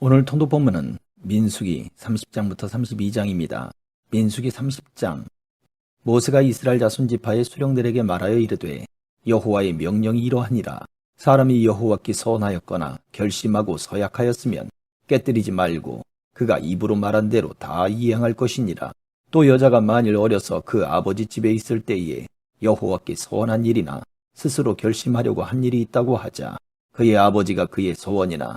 오늘 통독 본문은 민수기 30장부터 32장입니다. 민수기 30장. 모세가 이스라엘 자손 지파의 수령들에게 말하여 이르되 여호와의 명령이 이러하니라. 사람이 여호와께 서원하였거나 결심하고 서약하였으면 깨뜨리지 말고 그가 입으로 말한 대로 다 이행할 것이니라. 또 여자가 만일 어려서 그 아버지 집에 있을 때에 여호와께 서원한 일이나 스스로 결심하려고 한 일이 있다고 하자 그의 아버지가 그의 소원이나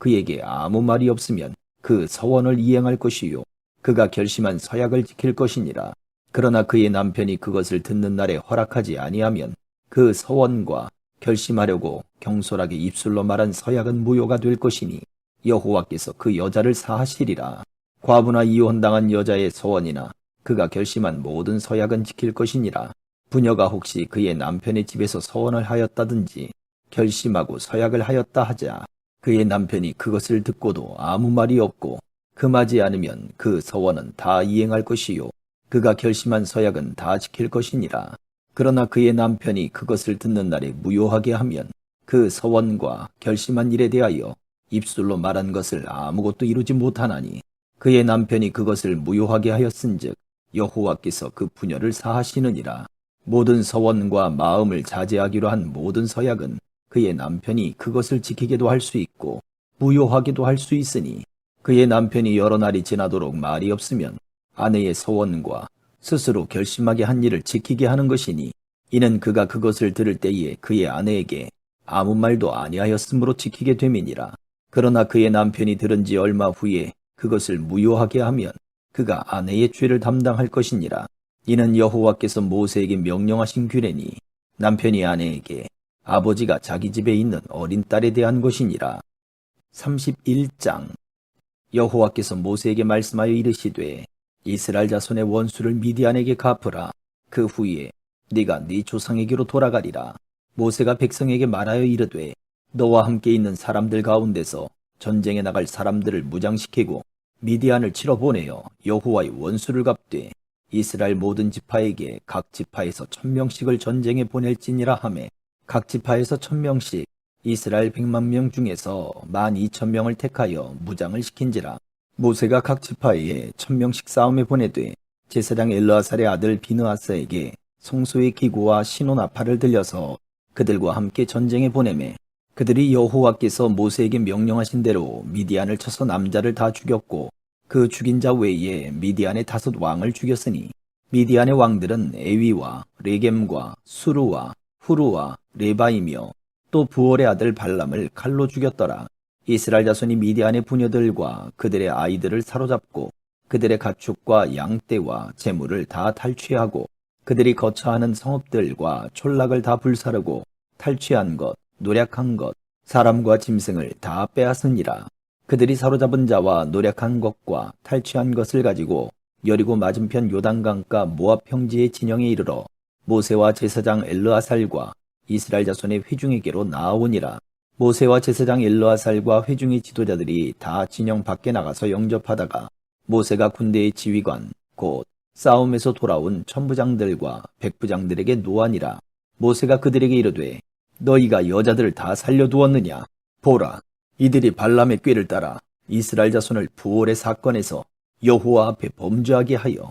그에게 아무 말이 없으면 그 서원을 이행할 것이요. 그가 결심한 서약을 지킬 것이니라. 그러나 그의 남편이 그것을 듣는 날에 허락하지 아니하면 그 서원과 결심하려고 경솔하게 입술로 말한 서약은 무효가 될 것이니 여호와께서 그 여자를 사하시리라. 과부나 이혼당한 여자의 서원이나 그가 결심한 모든 서약은 지킬 것이니라. 부녀가 혹시 그의 남편의 집에서 서원을 하였다든지 결심하고 서약을 하였다 하자 그의 남편이 그것을 듣고도 아무 말이 없고 금하지 않으면 그 서원은 다 이행할 것이요. 그가 결심한 서약은 다 지킬 것이니라. 그러나 그의 남편이 그것을 듣는 날에 무효하게 하면 그 서원과 결심한 일에 대하여 입술로 말한 것을 아무것도 이루지 못하나니 그의 남편이 그것을 무효하게 하였은즉 여호와께서 그 부녀를 사하시느니라. 모든 서원과 마음을 자제하기로 한 모든 서약은 그의 남편이 그것을 지키게도 할 수 있고 무효하게도 할 수 있으니 그의 남편이 여러 날이 지나도록 말이 없으면 아내의 서원과 스스로 결심하게 한 일을 지키게 하는 것이니 이는 그가 그것을 들을 때에 그의 아내에게 아무 말도 아니하였으므로 지키게 됨이니라. 그러나 그의 남편이 들은 지 얼마 후에 그것을 무효하게 하면 그가 아내의 죄를 담당할 것이니라. 이는 여호와께서 모세에게 명령하신 규례니 남편이 아내에게 아버지가 자기 집에 있는 어린 딸에 대한 것이니라. 31장 여호와께서 모세에게 말씀하여 이르시되 이스라엘 자손의 원수를 미디안에게 갚으라. 그 후에 네가 네 조상에게로 돌아가리라. 모세가 백성에게 말하여 이르되 너와 함께 있는 사람들 가운데서 전쟁에 나갈 사람들을 무장시키고 미디안을 치러 보내어 여호와의 원수를 갚되 이스라엘 모든 지파에게 각 지파에서 천명씩을 전쟁에 보낼지니라 하매 각 지파에서 천명씩 이스라엘 백만 명 중에서 만 이천 명을 택하여 무장을 시킨지라. 모세가 각 지파에 천명씩 싸움에 보내되 제사장 엘르아살의 아들 비느아스에게 송소의 기구와 신호나팔을 들려서 그들과 함께 전쟁에 보내매 그들이 여호와께서 모세에게 명령하신 대로 미디안을 쳐서 남자를 다 죽였고 그 죽인 자 외에 미디안의 다섯 왕을 죽였으니 미디안의 왕들은 에위와 레겜과 수루와 후루와 레바이며 또 부월의 아들 발람을 칼로 죽였더라. 이스라엘 자손이 미디안의 부녀들과 그들의 아이들을 사로잡고 그들의 가축과 양떼와 재물을 다 탈취하고 그들이 거처하는 성읍들과 촌락을 다 불사르고 탈취한 것, 노략한 것, 사람과 짐승을 다 빼앗으니라. 그들이 사로잡은 자와 노략한 것과 탈취한 것을 가지고 여리고 맞은편 요단강가 모압 평지의 진영에 이르러 모세와 제사장 엘르아살과 이스라엘 자손의 회중에게로 나아오니라. 모세와 제사장 엘르아살과 회중의 지도자들이 다 진영 밖에 나가서 영접하다가 모세가 군대의 지휘관 곧 싸움에서 돌아온 천부장들과 백부장들에게 노하니라. 모세가 그들에게 이르되 너희가 여자들을 다 살려두었느냐? 보라, 이들이 발람의 꾀를 따라 이스라엘 자손을 부월의 사건에서 여호와 앞에 범죄하게 하여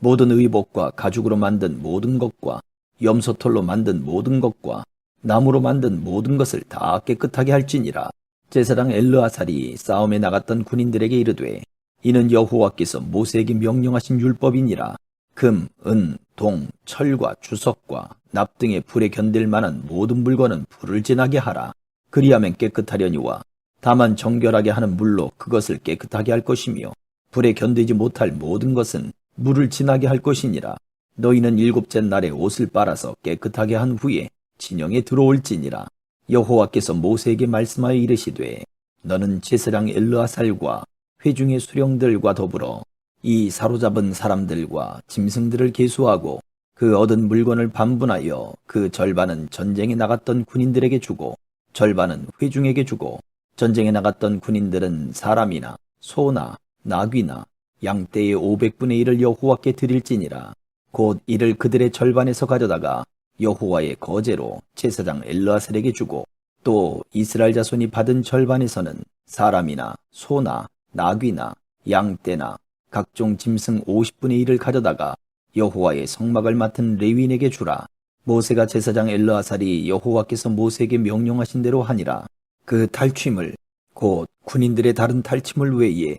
모든 의복과 가죽으로 만든 모든 것과 염소털로 만든 모든 것과 나무로 만든 모든 것을 다 깨끗하게 할지니라. 제사장 엘르아살이 싸움에 나갔던 군인들에게 이르되 이는 여호와께서 모세에게 명령하신 율법이니라. 금, 은, 동, 철과 주석과 납 등의 불에 견딜 만한 모든 물건은 불을 지나게 하라. 그리하면 깨끗하려니와 다만 정결하게 하는 물로 그것을 깨끗하게 할 것이며 불에 견디지 못할 모든 것은 물을 지나게 할 것이니라. 너희는 일곱째 날에 옷을 빨아서 깨끗하게 한 후에 진영에 들어올지니라. 여호와께서 모세에게 말씀하여 이르시되 너는 제사장 엘르아살과 회중의 수령들과 더불어 이 사로잡은 사람들과 짐승들을 계수하고 그 얻은 물건을 반분하여 그 절반은 전쟁에 나갔던 군인들에게 주고 절반은 회중에게 주고 전쟁에 나갔던 군인들은 사람이나 소나 나귀나 양떼의 500분의 1을 여호와께 드릴지니라 곧 이를 그들의 절반에서 가져다가 여호와의 거제로 제사장 엘르아셀에게 주고 또 이스라엘 자손이 받은 절반에서는 사람이나 소나 나귀나 양떼나 각종 짐승 50분의 1을 가져다가 여호와의 성막을 맡은 레위인에게 주라. 모세가 제사장 엘르아살이 여호와께서 모세에게 명령하신 대로 하니라. 그 탈취물 곧 군인들의 다른 탈취물 외에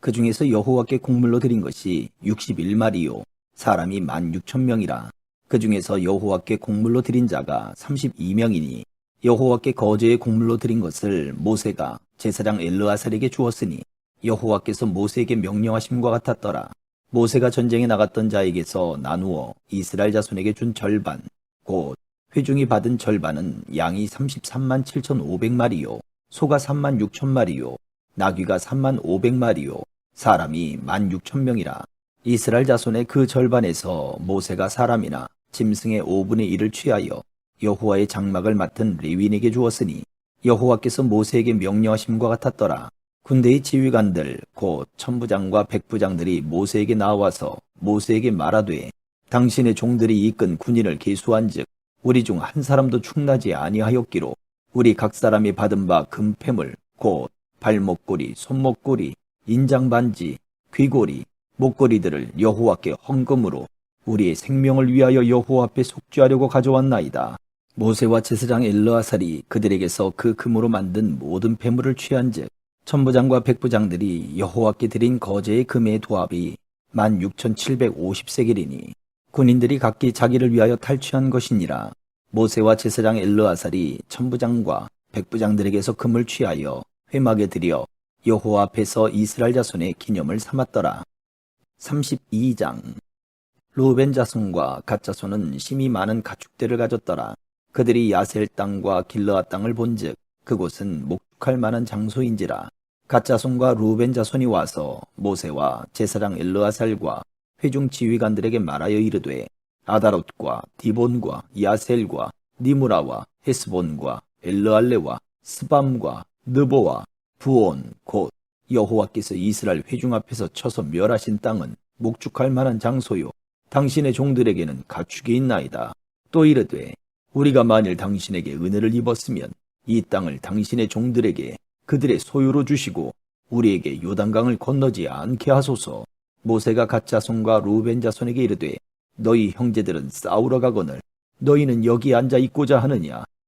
그 중에서 여호와께 곡물로 드린 것이 61마리요. 사람이 1만 6천 명이라. 그 중에서 여호와께 곡물로 드린 자가 32명이니 여호와께 거제의 곡물로 드린 것을 모세가 제사장 엘르아살에게 주었으니 여호와께서 모세에게 명령하심과 같았더라. 모세가 전쟁에 나갔던 자에게서 나누어 이스라엘 자손에게 준 절반, 곧 회중이 받은 절반은 양이 33만 7,500마리요, 소가 3만 6천 마리요, 나귀가 3만 500마리요, 사람이 1만 6천 명이라. 이스라엘 자손의 그 절반에서 모세가 사람이나 짐승의 5분의 1을 취하여 여호와의 장막을 맡은 레윈에게 주었으니 여호와께서 모세에게 명령하심과 같았더라. 군대의 지휘관들 곧 천부장과 백부장들이 모세에게 나와서 모세에게 말하되 당신의 종들이 이끈 군인을 계수한즉 우리 중 한 사람도 충나지 아니하였기로 우리 각 사람이 받은 바 금패물 곧 발목걸이 손목걸이 인장반지 귀고리 목걸이들을 여호와께 헌금으로 우리의 생명을 위하여 여호와 앞에 속죄하려고 가져왔나이다. 모세와 제사장 엘르아살이 그들에게서 그 금으로 만든 모든 폐물을 취한즉 천부장과 백부장들이 여호와께 드린 거제의 금의 도합이 16,750세겔이니 군인들이 각기 자기를 위하여 탈취한 것이니라 모세와 제사장 엘르아살이 천부장과 백부장들에게서 금을 취하여 회막에 들여 여호와 앞에서 이스라엘 자손의 기념을 삼았더라. 32장 루벤 자손과 갓 자손은 심히 많은 가축대를 가졌더라. 그들이 야셀 땅과 길르아 땅을 본즉 그곳은 목축할 만한 장소인지라. 갓 자손과 루벤 자손이 와서 모세와 제사장 엘르아살과 회중 지휘관들에게 말하여 이르되 아다롯과 디본과 야셀과 니무라와 헤스본과 엘르알레와 스밤과 느보와 부온 곧 여호와께서 이스라엘 회중 앞에서 쳐서 멸하신 땅은 목축할 만한 장소요 당신의 종들에게는 가축이 있나이다. 또 이르되 우리가 만일 당신에게 은혜를 입었으면 이 땅을 당신의 종들에게 그들의 소유로 주시고 우리에게 요단강을 건너지 않게 하소서. 모세가 갓 자손과 루벤 자손에게 이르되 너희 형제들은 싸우러 가거늘 너희는 여기 앉아 있고자 하느냐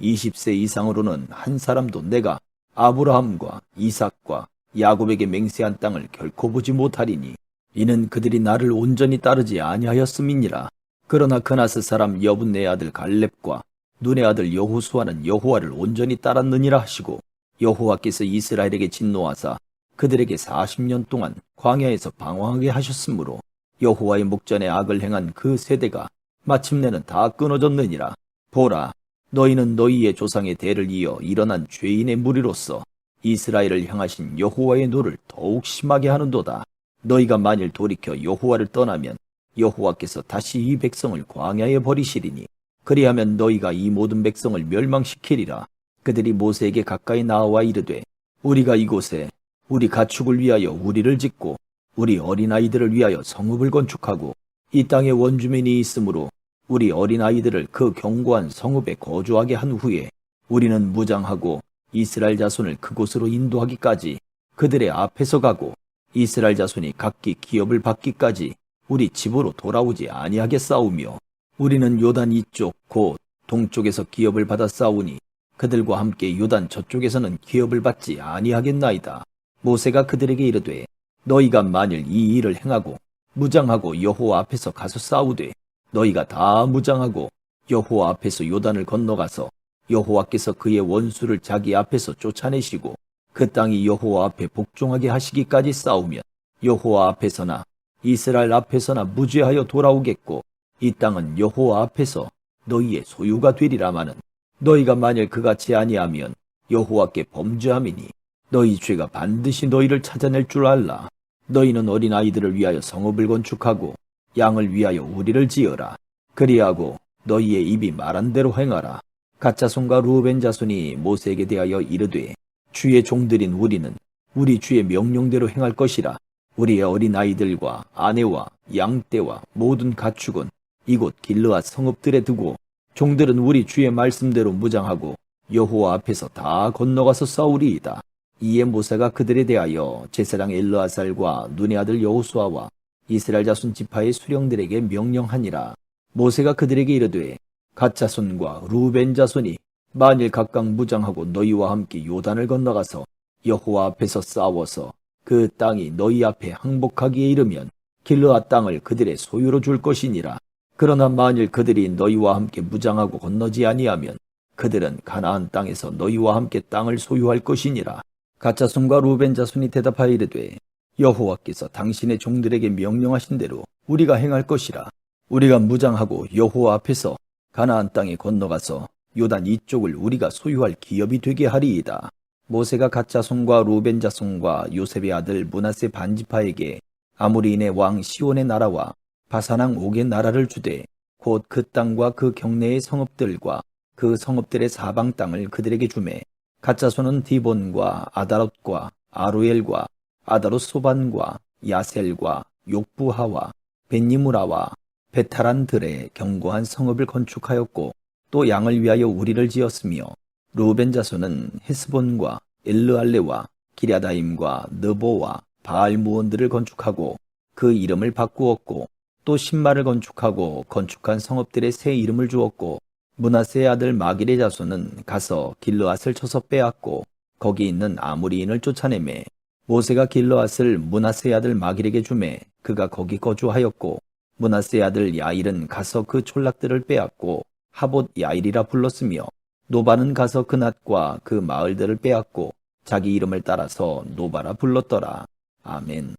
20세 이상으로는 한 사람도 내가 아브라함과 이삭과 야곱에게 맹세한 땅을 결코 보지 못하리니 이는 그들이 나를 온전히 따르지 아니하였음이니라. 그러나 그나스 사람 여분네 아들 갈렙과 눈의 아들 여호수아는 여호와를 온전히 따랐느니라 하시고 여호와께서 이스라엘에게 진노하사 그들에게 40년 동안 광야에서 방황하게 하셨으므로 여호와의 목전에 악을 행한 그 세대가 마침내는 다 끊어졌느니라. 보라, 너희는 너희의 조상의 대를 이어 일어난 죄인의 무리로서 이스라엘을 향하신 여호와의 노를 더욱 심하게 하는도다. 너희가 만일 돌이켜 여호와를 떠나면 여호와께서 다시 이 백성을 광야에 버리시리니 그리하면 너희가 이 모든 백성을 멸망시키리라. 그들이 모세에게 가까이 나와 이르되 우리가 이곳에 우리 가축을 위하여 우리를 짓고 우리 어린아이들을 위하여 성읍을 건축하고 이 땅에 원주민이 있으므로 우리 어린아이들을 그 견고한 성읍에 거주하게 한 후에 우리는 무장하고 이스라엘 자손을 그곳으로 인도하기까지 그들의 앞에서 가고 이스라엘 자손이 각기 기업을 받기까지 우리 집으로 돌아오지 아니하게 싸우며 우리는 요단 이쪽 곧 동쪽에서 기업을 받아 싸우니 그들과 함께 요단 저쪽에서는 기업을 받지 아니하겠나이다. 모세가 그들에게 이르되 너희가 만일 이 일을 행하고 무장하고 여호와 앞에서 가서 싸우되 너희가 다 무장하고 여호와 앞에서 요단을 건너가서 여호와께서 그의 원수를 자기 앞에서 쫓아내시고 그 땅이 여호와 앞에 복종하게 하시기까지 싸우면 여호와 앞에서나 이스라엘 앞에서나 무죄하여 돌아오겠고 이 땅은 여호와 앞에서 너희의 소유가 되리라마는 너희가 만일 그같이 아니하면 여호와께 범죄함이니 너희 죄가 반드시 너희를 찾아낼 줄 알라. 너희는 어린 아이들을 위하여 성읍을 건축하고 양을 위하여 우리를 지어라. 그리하고 너희의 입이 말한 대로 행하라. 가짜손과 루벤 자손이 모세에게 대하여 이르되 주의 종들인 우리는 우리 주의 명령대로 행할 것이라. 우리의 어린 아이들과 아내와 양떼와 모든 가축은 이곳 길르앗 성읍들에 두고 종들은 우리 주의 말씀대로 무장하고 여호와 앞에서 다 건너가서 싸우리이다. 이에 모세가 그들에 대하여 제사장 엘르아살과 눈의 아들 여호수아와 이스라엘 자손 지파의 수령들에게 명령하니라. 모세가 그들에게 이르되 가짜손과 루벤 자손이 만일 각각 무장하고 너희와 함께 요단을 건너가서 여호와 앞에서 싸워서 그 땅이 너희 앞에 항복하기에 이르면 길르앗 땅을 그들의 소유로 줄 것이니라. 그러나 만일 그들이 너희와 함께 무장하고 건너지 아니하면 그들은 가나안 땅에서 너희와 함께 땅을 소유할 것이니라. 가짜손과 루벤 자손이 대답하여 이르되 여호와께서 당신의 종들에게 명령하신 대로 우리가 행할 것이라. 우리가 무장하고 여호와 앞에서 가나안 땅에 건너가서 요단 이쪽을 우리가 소유할 기업이 되게 하리이다. 모세가 가짜손과 루벤 자손과 요셉의 아들 문하세 반지파에게 아무리인의 왕 시온의 나라와 바사낭 옥의 나라를 주되 곧 그 땅과 그 경내의 성읍들과 그 성읍들의 사방 땅을 그들에게 주매 가짜손은 디본과 아다롯과 아루엘과 아다롯 소반과 야셀과 욕부하와 벤니무라와 베타란들의 견고한 성읍을 건축하였고 또 양을 위하여 우리를 지었으며 루벤 자손은 헤스본과 엘르알레와 기랴다임과 느보와 바알무온들을 건축하고 그 이름을 바꾸었고 또 신마를 건축하고 건축한 성읍들의 새 이름을 주었고 문하세의 아들 마길의 자손은 가서 길르앗을 쳐서 빼앗고 거기 있는 아무리인을 쫓아내매 모세가 길르앗을 문하세의 아들 마길에게 주매 그가 거기 거주하였고 문하세의 아들 야일은 가서 그 촌락들을 빼앗고 하봇 야일이라 불렀으며 노바는 가서 그 낫과 그 마을들을 빼앗고 자기 이름을 따라서 노바라 불렀더라. 아멘.